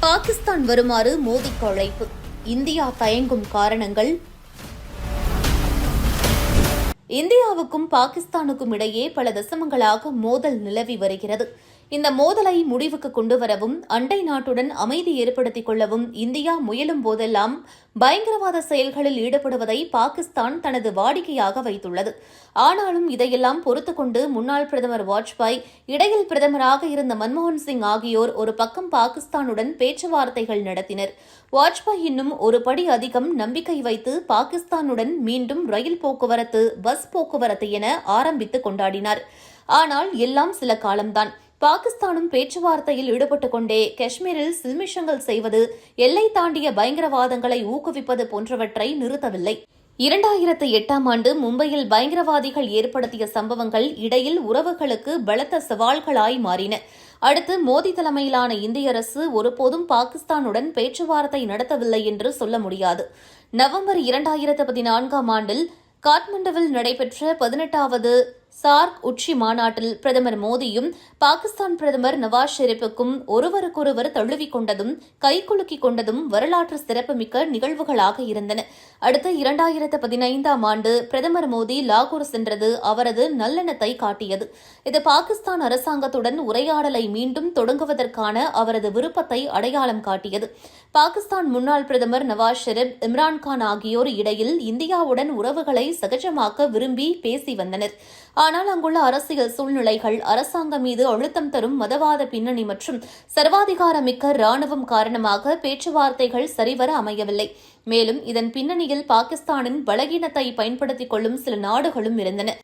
பாகிஸ்தான் வருமாறு மோடிக்கு அழைப்பு. இந்தியா தயங்கும் காரணங்கள்? இந்தியாவுக்கும் பாகிஸ்தானுக்கும் இடையே பல தசமங்களாக மோதல் நிலவி வருகிறது. இந்த மோதலை முடிவுக்கு கொண்டுவரவும் அண்டை நாட்டுடன் அமைதி ஏற்படுத்திக் கொள்ளவும் இந்தியா முயலும் போதெல்லாம் பயங்கரவாத செயல்களில் ஈடுபடுவதை பாகிஸ்தான் தனது வாடிக்கையாக வைத்துள்ளது. ஆனாலும் இதையெல்லாம் பொறுத்துக்கொண்டு முன்னாள் பிரதமர் வாஜ்பாய் இடையில் பிரதமராக இருந்த மன்மோகன் சிங் ஆகியோர் ஒரு பக்கம் பாகிஸ்தானுடன் பேச்சுவார்த்தைகள் நடத்தினர். வாஜ்பாய் இன்னும் ஒரு படி அதிகம் நம்பிக்கை வைத்து பாகிஸ்தானுடன் மீண்டும் ரயில் போக்குவரத்து பஸ் போக்குவரத்து என ஆரம்பித்து கொண்டாடினார். ஆனால் எல்லாம் சில காலம்தான். பாகிஸ்தானும் பேச்சுவார்த்தையில் ஈடுபட்டுக் கொண்டே காஷ்மீரில் சில்மிஷங்கள் செய்வது எல்லை தாண்டிய பயங்கரவாதங்களை ஊக்குவிப்பது போன்றவற்றை நிறுத்தவில்லை. இரண்டாயிரத்து எட்டாம் ஆண்டு மும்பையில் பயங்கரவாதிகள் ஏற்படுத்திய சம்பவங்கள் இடையில் உறவுகளுக்கு பலத்த சவால்களாய் மாறின. அடுத்து மோடி தலைமையிலான இந்திய அரசு ஒருபோதும் பாகிஸ்தானுடன் பேச்சுவார்த்தை நடத்தவில்லை என்று சொல்ல முடியாது. நவம்பர் இரண்டாயிரத்து பதினான்காம் ஆண்டில் காட்மண்டுவில் நடைபெற்ற பதினெட்டாவது சார்க் உச்சி மாநாட்டில் பிரதமர் மோடியும் பாகிஸ்தான் பிரதமர் நவாஸ் ஷெரீப்புக்கும் ஒருவருக்கொருவர் தழுவிக்கொண்டதும் கைகுலுக்கிக் கொண்டதும் வரலாற்று சிறப்புமிக்க நிகழ்வுகளாக இருந்தன. அடுத்து இரண்டாயிரத்து பதினைந்தாம் ஆண்டு பிரதமர் மோடி லாகூர் சென்றது அவரது நல்லெண்ணத்தை காட்டியது. இது பாகிஸ்தான் அரசாங்கத்துடன் உரையாடலை மீண்டும் தொடங்குவதற்கான அவரது விருப்பத்தை அடையாளம் காட்டியது. பாகிஸ்தான் முன்னாள் பிரதமர் நவாஸ் ஷெரீப் இம்ரான்கான் ஆகியோர் இடையில் இந்தியாவுடன் உறவுகளை சகஜமாக்க விரும்பி பேசி வந்தனர். ஆனால் அங்குள்ள அரசியல் சூழ்நிலைகள் அரசாங்கம் மீது அழுத்தம் தரும் மதவாத பின்னணி மற்றும் சர்வாதிகாரமிக்க ராணுவம் காரணமாக பேச்சுவார்த்தைகள் சரிவர அமையவில்லை. மேலும் இதன் பின்னணியில் பாகிஸ்தானின் பலகீனத்தை பயன்படுத்திக் கொள்ளும் சில நாடுகளும் இருந்தன.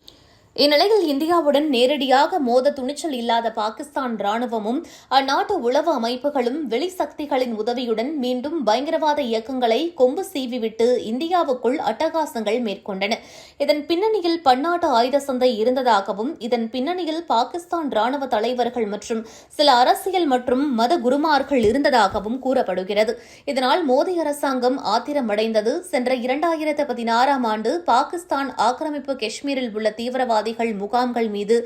இந்நிலையில் இந்தியாவுடன் நேரடியாக மோத துணிச்சல் இல்லாத பாகிஸ்தான் ராணுவமும் அந்நாட்டு உளவு அமைப்புகளும் வெளிசக்திகளின் உதவியுடன் மீண்டும் பயங்கரவாத இயக்கங்களை கொம்பு சீவிவிட்டு இந்தியாவுக்குள் அட்டகாசங்கள் மேற்கொண்டன. இதன் பின்னணியில் பன்னாட்டு ஆயுத சந்தை இருந்ததாகவும் இதன் பின்னணியில் பாகிஸ்தான் ராணுவ தலைவர்கள் மற்றும் சில அரசியல் மற்றும் மத குருமார்கள் இருந்ததாகவும் கூறப்படுகிறது. இதனால் மோடி அரசாங்கம் ஆத்திரமடைந்தது. சென்ற இரண்டாயிரத்து பதினாறாம் ஆண்டு பாகிஸ்தான் ஆக்கிரமிப்பு காஷ்மீரில் உள்ள தீவிரவாத தீவிரவாதிகள் முகாம்கள் மீது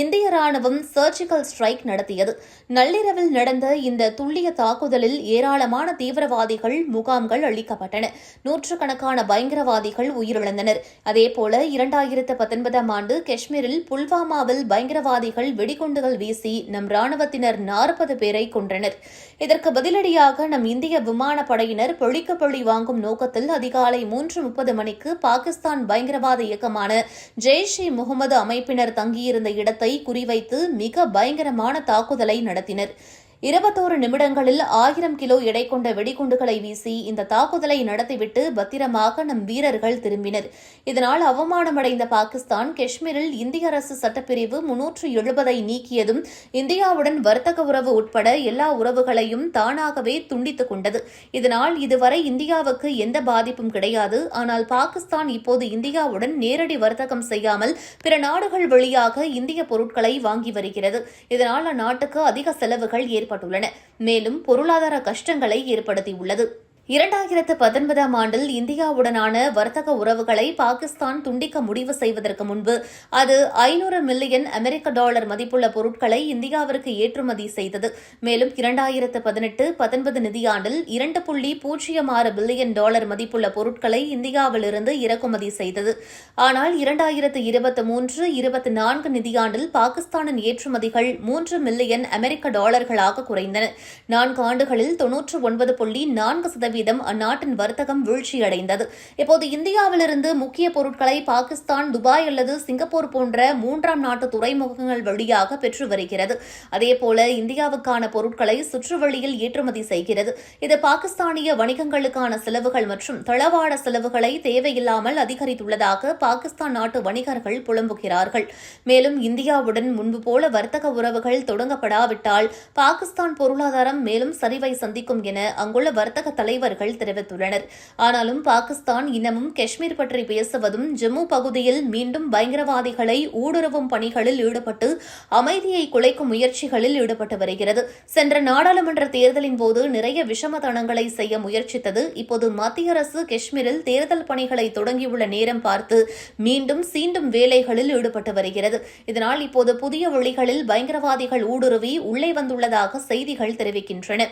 இந்திய ராணுவம் சர்ஜிக்கல் ஸ்ட்ரைக் நடத்தியது. நள்ளிரவில் நடந்த இந்த துல்லிய தாக்குதலில் ஏராளமான தீவிரவாதிகள் முகாம்கள் அளிக்கப்பட்டன நூற்றுக்கணக்கான பயங்கரவாதிகள் உயிரிழந்தனர். அதேபோல இரண்டாயிரத்து பத்தொன்பதாம் ஆண்டு காஷ்மீரில் புல்வாமாவில் பயங்கரவாதிகள் வெடிகுண்டுகள் வீசி நம் ராணுவத்தினர் நாற்பது பேரை கொன்றனர். இதற்கு பதிலடியாக நம் இந்திய விமானப்படையினர் பொழிக்க பழி வாங்கும் நோக்கத்தில் அதிகாலை மூன்று முப்பது மணிக்கு பாகிஸ்தான் பயங்கரவாத இயக்கமான ஜெய்ஷ் இ முகமது அமைப்பினர் தங்கியிருந்த இடத்தை குறிவைத்து மிக பயங்கரமான தாக்குதலை நடத்தினர். இருபத்தோரு நிமிடங்களில் ஆயிரம் கிலோ எடை கொண்ட வெடிகுண்டுகளை வீசி இந்த தாக்குதலை நடத்திவிட்டு பத்திரமாக நம் வீரர்கள் திரும்பினர். இதனால் அவமானமடைந்த பாகிஸ்தான் காஷ்மீரில் இந்திய அரசு சட்டப்பிரிவு முன்னூற்று எழுபதை நீக்கியதும் இந்தியாவுடன் வர்த்தக உறவு உட்பட எல்லா உறவுகளையும் தானாகவே துண்டித்துக் கொண்டது. இதனால் இதுவரை இந்தியாவுக்கு எந்த பாதிப்பும் கிடையாது. ஆனால் பாகிஸ்தான் இப்போது இந்தியாவுடன் நேரடி வர்த்தகம் செய்யாமல் பிற நாடுகள் வழியாக இந்திய பொருட்களை வாங்கி வருகிறது. இதனால் அந்நாட்டுக்கு அதிக செலவுகள் ஏற்படும் ஏற்பட்டுள்ளன மேலும் பொருளாதார கஷ்டங்களை ஏற்படுத்தியுள்ளது. இரண்டாயிரத்து பத்தொன்பதாம் ஆண்டில் இந்தியாவுடனான வர்த்தக உறவுகளை பாகிஸ்தான் துண்டிக்க முடிவு செய்வதற்கு முன்பு அது ஐநூறு மில்லியன் அமெரிக்க டாலர் மதிப்புள்ள பொருட்களை இந்தியாவிற்கு ஏற்றுமதி செய்தது. மேலும் இரண்டாயிரத்து பதினெட்டு பத்தொன்பது நிதியாண்டில் இரண்டு புள்ளி பூஜ்ஜியம் ஆறு பில்லியன் டாலர் மதிப்புள்ள பொருட்களை இந்தியாவிலிருந்து இறக்குமதி செய்தது. ஆனால் இரண்டாயிரத்து இருபத்தி மூன்று இருபத்தி நான்கு நிதியாண்டில் பாகிஸ்தானின் ஏற்றுமதிகள் மூன்று மில்லியன் அமெரிக்க டாலர்களாக குறைந்தன. நான்கு ஆண்டுகளில் தொன்னூற்று ஒன்பது புள்ளி நான்கு சதவீதம் சதவீதம் அந்நாட்டின் வர்த்தகம் வீழ்ச்சியடைந்தது. இப்போது இந்தியாவிலிருந்து முக்கிய பொருட்களை பாகிஸ்தான் துபாய் அல்லது சிங்கப்பூர் போன்ற மூன்றாம் நாட்டு துறைமுகங்கள் வழியாக பெற்று வருகிறது. அதேபோல இந்தியாவுக்கான பொருட்களை சுற்றுவழியில் ஏற்றுமதி செய்கிறது. இது பாகிஸ்தானிய வணிகங்களுக்கான செலவுகள் மற்றும் தளவாட செலவுகளை தேவையில்லாமல் அதிகரித்துள்ளதாக பாகிஸ்தான் நாட்டு வணிகர்கள் புலம்புகிறார்கள். மேலும் இந்தியாவுடன் முன்பு போல வர்த்தக உறவுகள் தொடங்கப்படாவிட்டால் பாகிஸ்தான் பொருளாதாரம் மேலும் சரிவை சந்திக்கும் என அங்குள்ள வர்த்தக தலைவர் மருத்துவர்கள் தெரிவித்துள்ளனர். ஆனாலும் பாகிஸ்தான் இன்னமும் காஷ்மீர் பற்றி பேசுவதும் ஜம்மு பகுதியில் மீண்டும் பயங்கரவாதிகளை ஊடுருவும் பணிகளில் ஈடுபட்டு அமைதியை குலைக்கும் முயற்சிகளில் ஈடுபட்டு வருகிறது. சென்ற நாடாளுமன்ற தேர்தலின் போது நிறைய விஷமதனங்களை செய்ய முயற்சித்தது. இப்போது மத்திய அரசு காஷ்மீரில் தேர்தல் பணிகளை தொடங்கியுள்ள நேரம் பார்த்து மீண்டும் சீண்டும் வேலைகளில் ஈடுபட்டு வருகிறது. இதனால் இப்போது புதிய வழிகளில் பயங்கரவாதிகள் ஊடுருவி உள்ளே வந்துள்ளதாக செய்திகள் தெரிவிக்கின்றன.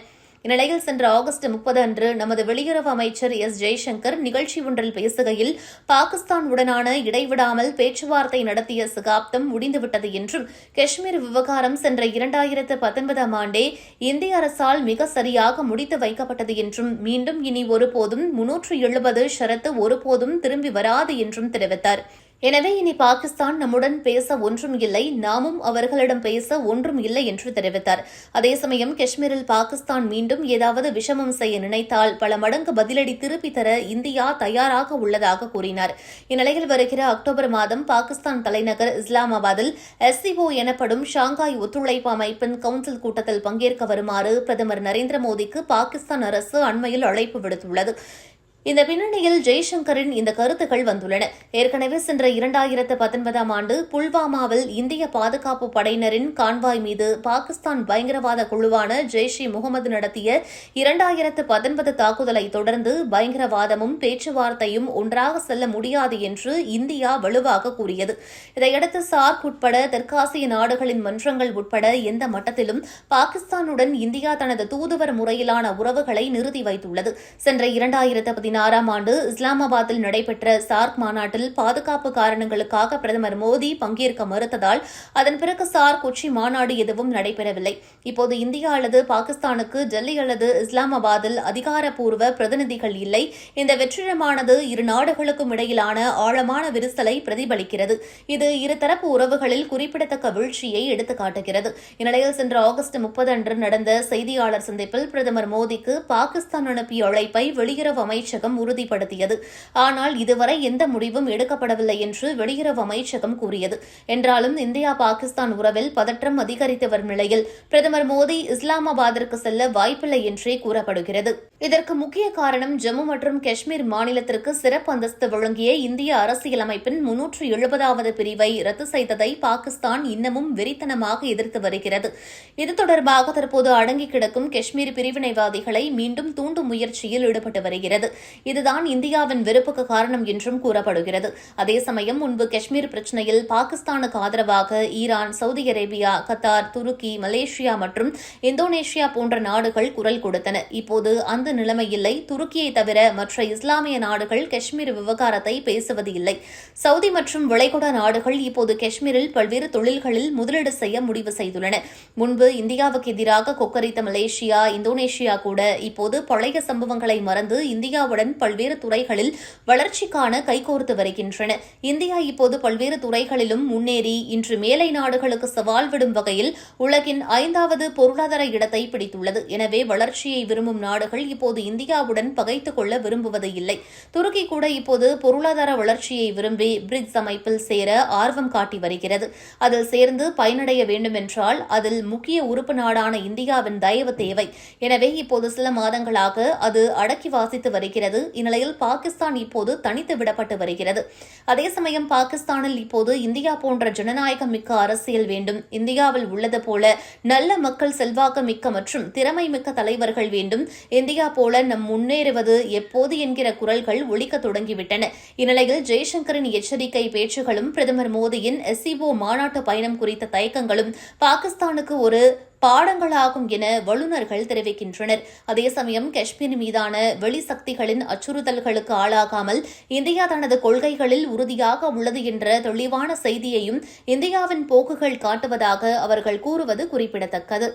இந்நிலையில் சென்ற ஆகஸ்ட் முப்பது அன்று நமது வெளியுறவு அமைச்சர் எஸ் ஜெய்சங்கர் நிகழ்ச்சி ஒன்றில் பேசுகையில் பாகிஸ்தான் உடனான இடைவிடாமல் பேச்சுவார்த்தை நடத்திய சகாப்தம் முடிந்துவிட்டது என்றும் காஷ்மீர் விவகாரம் சென்ற இரண்டாயிரத்து பத்தொன்பதாம் ஆண்டே இந்திய அரசால் மிக சரியாக முடித்து வைக்கப்பட்டது என்றும் மீண்டும் இனி ஒருபோதும் முன்னூற்று எழுபது ஷரத்து ஒருபோதும் திரும்பி வராது என்றும் தெரிவித்தார். எனவே இனி பாகிஸ்தான் நம்முடன் பேச ஒன்றும் இல்லை நாமும் அவர்களிடம் பேச ஒன்றும் இல்லை என்று தெரிவித்தார். அதே சமயம் காஷ்மீரில் பாகிஸ்தான் மீண்டும் ஏதாவது விஷமம் செய்ய நினைத்தால் பல மடங்கு பதிலடி திருப்பி தர இந்தியா தயாராக உள்ளதாக கூறினார். இந்நிலையில் வருகிற அக்டோபர் மாதம் பாகிஸ்தான் தலைநகர் இஸ்லாமாபாத்தில் எஸ்சிஓ எனப்படும் ஷாங்காய் ஒத்துழைப்பு அமைப்பின் கவுன்சில் கூட்டத்தில் பங்கேற்க வருமாறு பிரதமர் நரேந்திர மோடிக்கு பாகிஸ்தான் அரசு அண்மையில் அழைப்பு விடுத்துள்ளது. இந்த பின்னணியில் ஜெய்சங்கரின் இந்த கருத்துக்கள் வந்துள்ளன. ஏற்கனவே சென்ற இரண்டாயிரத்து பத்தொன்பதாம் ஆண்டு புல்வாமாவில் இந்திய பாதுகாப்பு படையினரின் கான்வாய் மீது பாகிஸ்தான் பயங்கரவாத குழுவான ஜெய்ஷ் இ முகமது நடத்திய இரண்டாயிரத்து பத்தொன்பது தாக்குதலை தொடர்ந்து பயங்கரவாதமும் பேச்சுவார்த்தையும் ஒன்றாக செல்ல முடியாது என்று இந்தியா வலுவாக கூறியது. இதையடுத்து சார்க் உட்பட தெற்காசிய நாடுகளின் மன்றங்கள் உட்பட எந்த மட்டத்திலும் பாகிஸ்தானுடன் இந்தியா தனது தூதுவர் முறையிலான உறவுகளை நிறுத்தி வைத்துள்ளது. சென்ற இரண்டாயிரத்து ஆறாம் ஆண்டு இஸ்லாமாபாத்தில் நடைபெற்ற சார்க் மாநாட்டில் பாதுகாப்பு காரணங்களுக்காக பிரதமர் மோடி பங்கேற்க மறுத்ததால் அதன் பிறகு சார்க் உச்சி மாநாடு எதுவும் நடைபெறவில்லை. இப்போது இந்தியா அல்லது பாகிஸ்தானுக்கு டெல்லி அல்லது இஸ்லாமாபாத்தில் அதிகாரப்பூர்வ பிரதிநிதிகள் இல்லை. இந்த வெற்றிடமானது இரு நாடுகளுக்கும் இடையிலான ஆழமான விரிசலை பிரதிபலிக்கிறது. இது இருதரப்பு உறவுகளில் குறிப்பிடத்தக்க வீழ்ச்சியை எடுத்துக்காட்டுகிறது. இந்நிலையில் சென்ற ஆகஸ்ட் முப்பது அன்று நடந்த செய்தியாளர் சந்திப்பில் பிரதமர் மோடிக்கு பாகிஸ்தான் அனுப்பிய அழைப்பை வெளியுறவு அமைச்சகம் உறுதிப்படுத்தியது. ஆனால் இதுவரை எந்த முடிவும் எடுக்கப்படவில்லை என்று வெளியுறவு அமைச்சகம் கூறியது. என்றாலும் இந்தியா பாகிஸ்தான் உறவில் பதற்றம் அதிகரித்து வரும் நிலையில் பிரதமர் மோடி இஸ்லாமாபாத்திற்கு செல்ல வாய்ப்பில்லை என்றே கூறப்படுகிறது. இதற்கு முக்கிய காரணம் ஜம்மு மற்றும் காஷ்மீர் மாநிலத்திற்கு சிறப்பு அந்தஸ்து வழங்கிய இந்திய அரசியலமைப்பின் முன்னூற்று எழுபதாவது பிரிவை ரத்து செய்ததை பாகிஸ்தான் இன்னமும் வெறித்தனமாக எதிர்த்து வருகிறது. இது தொடர்பாக தற்போது அடங்கி கிடக்கும் காஷ்மீர் பிரிவினைவாதிகளை மீண்டும் தூண்டும் முயற்சியில் ஈடுபட்டு வருகிறது. இதுதான் இந்தியாவின் வெறுப்புக்கு காரணம் என்றும் கூறப்படுகிறது. அதே சமயம் முன்பு காஷ்மீர் பிரச்சினையில் பாகிஸ்தானுக்கு ஆதரவாக ஈரான் சவுதி அரேபியா கத்தார் துருக்கி மலேசியா மற்றும் இந்தோனேஷியா போன்ற நாடுகள் குரல் கொடுத்தன. இப்போது அந்த நிலைமை இல்லை துருக்கியை தவிர மற்ற இஸ்லாமிய நாடுகள் காஷ்மீர் விவகாரத்தை பேசுவது இல்லை. சவுதி மற்றும் விளைகுடா நாடுகள் இப்போது காஷ்மீரில் பல்வேறு தொழில்களில் முதலீடு செய்ய முடிவு செய்துள்ளன. முன்பு இந்தியாவுக்கு எதிராக கொக்கரித்த மலேசியா இந்தோனேஷியா கூட இப்போது பழைய சம்பவங்களை மறந்து இந்தியாவுடன் பல்வேறு துறைகளில் வளர்ச்சிக்கான கைகோர்த்து வருகின்றன. இந்தியா இப்போது பல்வேறு துறைகளிலும் முன்னேறி இன்று மேலை நாடுகளுக்கு சவால் விடும் வகையில் உலகின் ஐந்தாவது பொருளாதார இடத்தை பிடித்துள்ளது. எனவே வளர்ச்சியை விரும்பும் நாடுகள் இப்போது இந்தியாவுடன் பகைத்துக் கொள்ள விரும்புவது இல்லை. துருக்கி கூட இப்போது பொருளாதார வளர்ச்சியை விரும்பி பிரிக்ஸ் அமைப்பில் சேர ஆர்வம் காட்டி வருகிறது. அதில் சேர்ந்து பயனடைய வேண்டுமென்றால் அதில் முக்கிய உறுப்பு நாடான இந்தியாவின் தயவு தேவை. எனவே இப்போது சில மாதங்களாக அது அடக்கி வாசித்து வருகிறது. இந்நிலையில் பாகிஸ்தான் இப்போது தனித்து விடப்பட்டு வருகிறது. அதே சமயம் பாகிஸ்தானில் இப்போது இந்தியா போன்ற ஜனநாயகம் மிக்க அரசியல் வேண்டும். இந்தியாவில் உள்ளது போல நல்ல மக்கள் செல்வாக்கு மிக்க மற்றும் திறமை மிக்க தலைவர்கள் வேண்டும். இந்தியா போல நம் முன்னேறுவது எப்போது என்கிற குரல்கள் ஒழிக்க தொடங்கிவிட்டன. இந்நிலையில் ஜெய்சங்கரின் எச்சரிக்கை பேச்சுகளும் பிரதமர் மோடியின் எஸ்இஓ மாநாட்டு பயணம் குறித்த தயக்கங்களும் பாகிஸ்தானுக்கு ஒரு பாடங்களாகும் என வல்லுநர்கள் தெரிவிக்கின்றனர். அதே சமயம் காஷ்மீர் மீதான வெளி சக்திகளின் அச்சுறுத்தல்களுக்கு ஆளாகாமல் இந்தியா தனது கொள்கைகளில் உறுதியாக உள்ளது என்ற தெளிவான செய்தியையும் இந்தியாவின் போக்குகள் காட்டுவதாக அவர்கள் கூறுவது குறிப்பிடத்தக்கது.